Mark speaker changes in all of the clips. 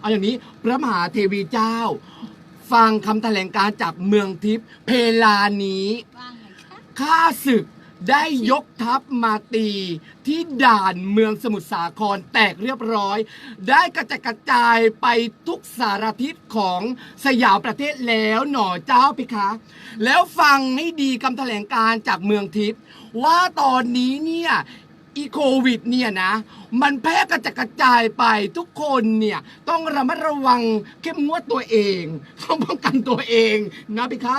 Speaker 1: เอาอย่างนี้พระมหาเทวีเจ้า ฟังคำแถลงการจากเมืองทิพย์เพลานี้
Speaker 2: ว่าไงคะ
Speaker 1: ข้าศึกได้ยกทัพมาตีที่ด่านเมืองสมุทรสาครแตกเรียบร้อย ได้กระจายกระจายไปทุกสารทิศของสยามประเทศแล้วหน่อเจ้าพิคะแล้วฟังให้ดีคำแถลงการจากเมืองทิพย์ว่าตอนนี้เนี่ย อีโควิดเนี่ยนะ มันแพร่กระจายกระจายไปทุกคนเนี่ย ต้องระมัดระวังเข้มงวดตัวเองต้องป้องกันตัวเองนะพิคะ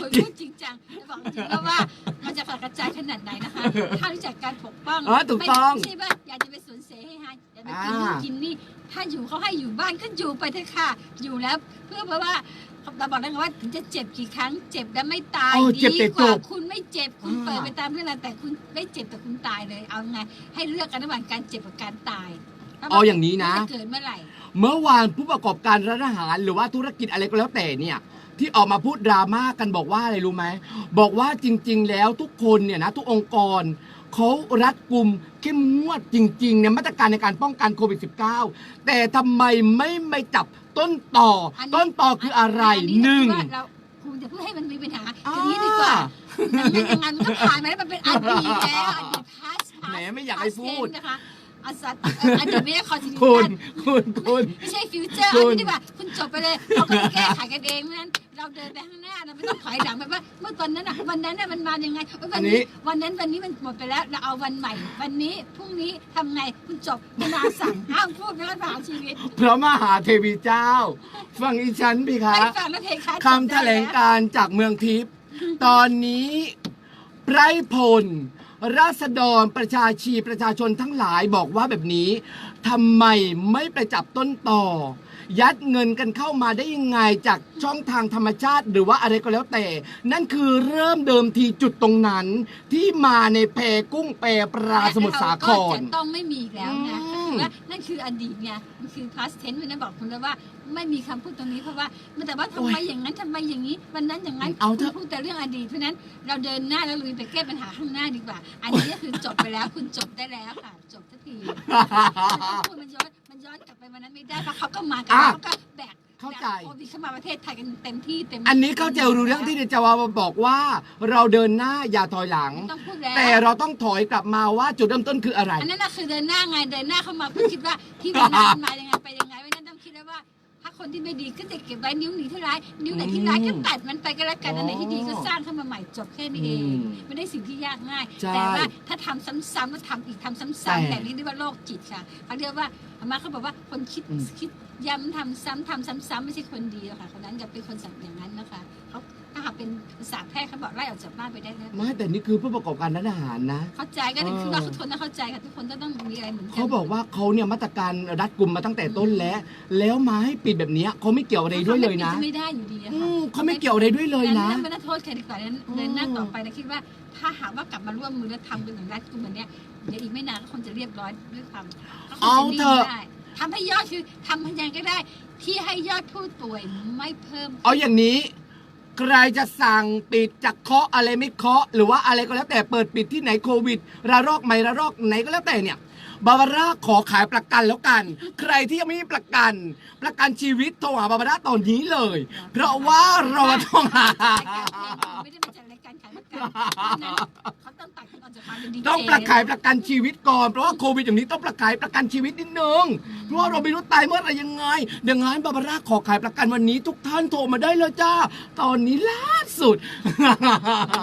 Speaker 2: คนพูดจริงจังจะบอกจริงๆแล้วว่ามันจะกระจายขนาดไหนนะคะถ้ารู้จักการปกป้อง
Speaker 1: เออถูกต้อง
Speaker 2: ไม่ใช่ว่าอยากจะไปสวนเสให้ฮะอยากไปกินนู่นกินนี่ ถ้าอยู่เขาให้อยู่บ้านก็อยู่ไปเถอะค่ะ อยู่แล้วเพื่อเพราะว่าเราบอกแล้วไงว่าถึงจะเจ็บกี่ครั้งเจ็บแล้วไม่ตาย
Speaker 1: เออเจ็บ
Speaker 2: ดี
Speaker 1: แต่
Speaker 2: กว่า
Speaker 1: จบ
Speaker 2: คุณไม่เจ็บคุณ
Speaker 1: อ่า
Speaker 2: เปิดไปตามเรื่องอะไรแต่คุณไม่เจ็บแต่คุณตายเลยเอาไง ให้เลือกกันระหว่างการเจ็บกับการตาย
Speaker 1: เอาอย่างนี้นะ
Speaker 2: จเกิดเมื่อไหร่
Speaker 1: เมื่อวานผู้ประกอบการร้านอาหาร หรือว่าธุรกิจอะไรก็แล้วแต่เนี่ย ที่ออกมาพูดดราม่ากันบอกว่าอะไรรู้ไหมบอกว่าจริง ๆ แล้วทุกคนเนี่ยนะทุกองค์กร เขารัดกุมเข้มงวดจริงๆในมาตรการในการป้องกันโควิด -19 แต่ทำไมไม่ไม่จับต้นต่ออ
Speaker 2: อันนี้
Speaker 1: ต้นต่อคืออะไร
Speaker 2: อั
Speaker 1: หนึ่ง
Speaker 2: ว่าเราคุณจะพูดให้มันมีปัญหาทีนี้ดีกว่าดังนั้นอย่างนั้นมันก็ผ่านมาแล้วมันเป็นอดีตแล้วอดีต past past
Speaker 1: แหมไม่อยากให้พูด
Speaker 2: past tense นะคะอาสัตอดีตไม่ได้คอนติเนี
Speaker 1: คุณคุณคุณ
Speaker 2: ไม่ใช่ฟิวเจอร์
Speaker 1: คุ
Speaker 2: อัน
Speaker 1: ณ
Speaker 2: นี้ดีกว่าคุณจบไปเลยเขาก็จะแก้ไขกันเองเพราะฉะนั้น เราเดินไปข้างหน้าเราไม่ต้องถอยหลังแบบว่าเมื่อตอนนั้นน่ะวันนั้นน่ะมันมายังไงเอ้ยวันนี้ วันนั้นวันนี้มันหมดไปแล้วเราเอาวันใหม่ วันนี้พรุ่งนี้ทำไงคุณจบคุณนาสั่งห้ามพูดไม่งั้นผ่านชีวิต
Speaker 1: พระมหาเทวีเจ้า ฟังอีฉันพี่คะ
Speaker 2: ไม่ฟังแล้วเพลงคล้าย
Speaker 1: คำแถลงการจากเมืองทิพย์ตอนนี้ไพรพลราษฎรประชาชีประชาชนทั้งหลายบอกว่าแบบนี้ทำไมไม่ไปจับต้นต่อ ยัดเงินกันเข้ามาได้ยังไงจากช่องทางธรรมชาติ หรือว่าอะไรก็แล้วแต่ นั่นคือเริ่มเดิมทีจุดตรงนั้น ที่มาในแพกุ้งแปรปลาสมุทรสาค
Speaker 2: ก็
Speaker 1: ร
Speaker 2: จะต้องไม่มีอีกแล้วนะ
Speaker 1: อืม
Speaker 2: และนั่นคืออดีตไงมันคือ past tense เพราะฉะนั้นบอกคุณแล้วว่าไม่มีคำพูดตรงนี้เพราะว่ามันแต่ว่าทำไมอย่างนั้นทำไมอย่างนี้ วันนั้นอย่างนั้น
Speaker 1: เอาเถ
Speaker 2: คุณ
Speaker 1: อะ
Speaker 2: พูดแต่เรื่องอดีตเพราะฉะนั้นเราเดินหน้าแล้วลุยไปแก้ปัญหาข้างหน้าดีกว่า อันนี้ก็คือจบไปแล้วคุณจบได้แล้วค่ะ จบสักทีพูดมันย้อนมันย้อนกลับไป วันนั้นไม่ได้เพราะเขาก็มากัน
Speaker 1: อะ
Speaker 2: เขาก็แบก
Speaker 1: เข้าใจ
Speaker 2: แบกโควิดเข้ามาประเทศไทยกันเต็มที่เต็ม
Speaker 1: อันนี้เข้าใจรู้เรื่องที่เดจาวาบอกว่า เราเดินหน้าอย่าถอยหลัง
Speaker 2: ต้องพูดแล้ว
Speaker 1: แต่เราต้องถอยกลับมาว่าจุดเริ่มต้นคืออะไร
Speaker 2: อันนั้นน่ะคือเดินหน้าไงเดินหน้าเข้ามาเพื่อคิดว่าที่เดินหน้ามันมายังไงไปยังไง คนที่ไม่ดีก็จะเก็บไว้นิ้วหนีที่ร้าย นิ้วไหนที่ร้ายก็ตัดมันไปก็แล้วกันอันไหนที่ดีก็สร้างขึ้นมาใหม่จบแค่นี้เอง
Speaker 1: อืม
Speaker 2: ไม่ได้สิ่งที่ยากง่าย
Speaker 1: ใช่
Speaker 2: แต่ว่าถ้าทำซ้ำๆแล้วทำอีกทำซ้ำ
Speaker 1: แต่
Speaker 2: ๆแบบนี้เรียกว่าโรคจิตค่ะเขาเรียกว่าอาม่าเขาบอกว่าคนคิด
Speaker 1: อืม
Speaker 2: คิดย้ำทำซ้ำทำซ้ำๆไม่ใช่คนดีหรอกค่ะคนนั้นจะเป็นคนสั่งอย่างนั้นนะคะเขา ถ้าหากเป็นภาษาแพทย์เขาบอกไล่ออกจากบ้านไปได้แล้ว
Speaker 1: ไม่แต่นี่คือผู้ประกอบการร้านอาหารนะ
Speaker 2: เข้าใจก็
Speaker 1: เออ
Speaker 2: คือว่าทุกคนต้องเข้าใจค่ะทุกคนก็ต้องมีอะไรเหมือนกัน
Speaker 1: เขาบอกว่าเขาเนี่ยมาตรการรัดกุมมาตั้งแต่ต้นแล้ว แล้วมาให้ปิดแบบเนี้ยเขาไม่เกี่ยวอะไรด้วยเลยนะ
Speaker 2: ขาไม่ได้อยู่ดีอะ
Speaker 1: อื
Speaker 2: ค่ะ
Speaker 1: มเขาไม่เกี่ยวอะไรด้วยเลยนะ
Speaker 2: งั้ไม่ต้องโทษใครดีกว่านั้น
Speaker 1: อืม
Speaker 2: เดินหน้าต่อไปนะคิดว่าถ้าหากว่ากลับมาร่วมมือและทำกันอย่างรัฐกุมแบบเนี้ยเดี๋ยวอีกไม่นานก็คงจะเรียบร้อยด้วยความก็คง
Speaker 1: เอา
Speaker 2: จะนิ่ง
Speaker 1: เถอะ
Speaker 2: ได้ทำให้ยอดคือทำพยังก็ได้ ที่ให้ยอดผู้ป่วยไม่เพิ่ม
Speaker 1: เอาอย่างนี้ ใครจะสั่งปิดจะเคาะอะไรไม่เคาะ หรือว่าอะไรก็แล้วแต่เปิดปิดที่ไหนโควิด ระลอกใหม่ระลอกไหนก็แล้วแต่เนี่ยบาบาร่าขอขายประกันแล้วกัน ใครที่ยังไม่มีประกัน ประกันชีวิตโทรหาบาบาร่าตอนนี้เลย เพราะว่าเราต้องหา
Speaker 2: ไม่ได้มาจัดรายการขายประกันเพราะฉะนั้นเขาต้องตัดกัน
Speaker 1: ต้องประกายประกันชีวิตก่อนเพราะว่าโควิดอย่างนี้ต้องประกายประกันชีวิตนิดนึงเพราะว่าเราไม่รู้ตายเมื่อไหรยังไงดังนั้นบาบาร่าขอขายประกันวันนี้ทุกท่านโทรมาได้เลยจ้า ตอนนี้ล่าสุด